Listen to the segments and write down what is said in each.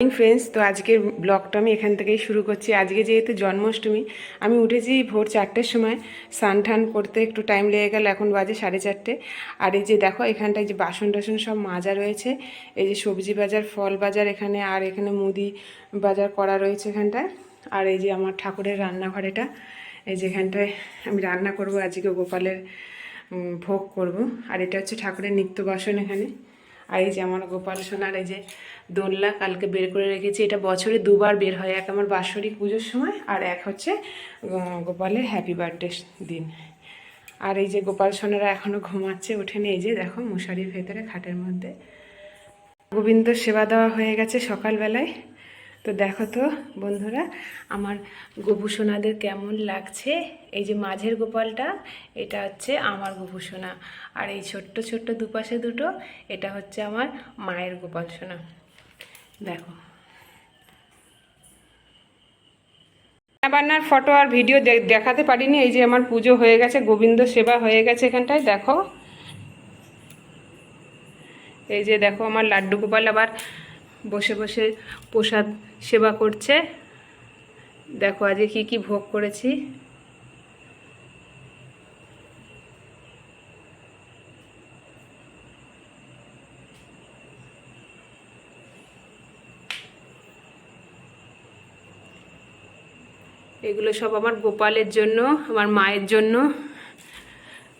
Friends তো আজকের ব্লগটা আমি এখান থেকেই শুরু করছি। আজকে যেহেতু জন্মাষ্টমী, আমি উঠেছি ভোর চারটের সময়। স্নান টান করতে একটু টাইম লেগে গেল, এখন বাজে সাড়ে চারটে। আর এই যে দেখো, এখানটায় যে বাসন টাসন সব মাজা রয়েছে। এই যে সবজি বাজার, ফল বাজার এখানে, আর এখানে মুদি বাজার করা রয়েছে এখানটায়। আর এই যে আমার ঠাকুরের রান্নাঘর এটা। এই যে এখানটায় আমি রান্না করব, আজকে গোপালের ভোগ করব। আর এটা হচ্ছে ঠাকুরের নিত্য বাসন এখানে। আর এই যে আমার গোপাল সোনার এই যে দোলনা কালকে বের করে রেখেছি, এটা বছরে দুবার বের হয়, এক আমার বাৎসরিক পুজোর সময় আর এক হচ্ছে গোপালের হ্যাপি বার্থডে দিন। আর এই যে গোপাল সোনারা এখনও ঘুমাচ্ছে ওঠেনি এই যে দেখো মশারির ভেতরে খাটের মধ্যে। গোবিন্দ সেবা দেওয়া হয়ে গেছে সকালবেলায়। তো দেখো তো, বন্ধুরা, আমার গোপুসোনাদের কেমন লাগছে? এই যে মাঝের গোপালটা, এটা হচ্ছে আমার গোপুসোনা আর এই ছোট্ট ছোট্ট দুপাশে দুটো, এটা হচ্ছে আমার মায়ের গোপাল সোনা। দেখো। রান্নাবান্নার ফটো আর ভিডিও দেখাতে পারিনি, এই যে আমার পুজো হয়ে গেছে, গোবিন্দ সেবা হয়ে গেছে এখানটায়, দেখো। এই যে দেখো, আমার লাড্ডু গোপাল আবার বসে বসে প্রসাদ সেবা করছে। দেখো আজকে কি কি ভোগ করেছি। এগুলো সব আমার গোপালের জন্য, আমার মায়ের জন্য।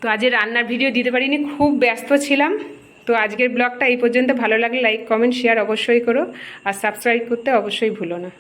তো আজকে রান্নার ভিডিও দিতে পারিনি, খুব ব্যস্ত ছিলাম। তো আজকের ব্লগটা এই পর্যন্ত। ভালো লাগলে লাইক কমেন্ট শেয়ার অবশ্যই করো। আর সাবস্ক্রাইব করতে অবশ্যই ভুলো না।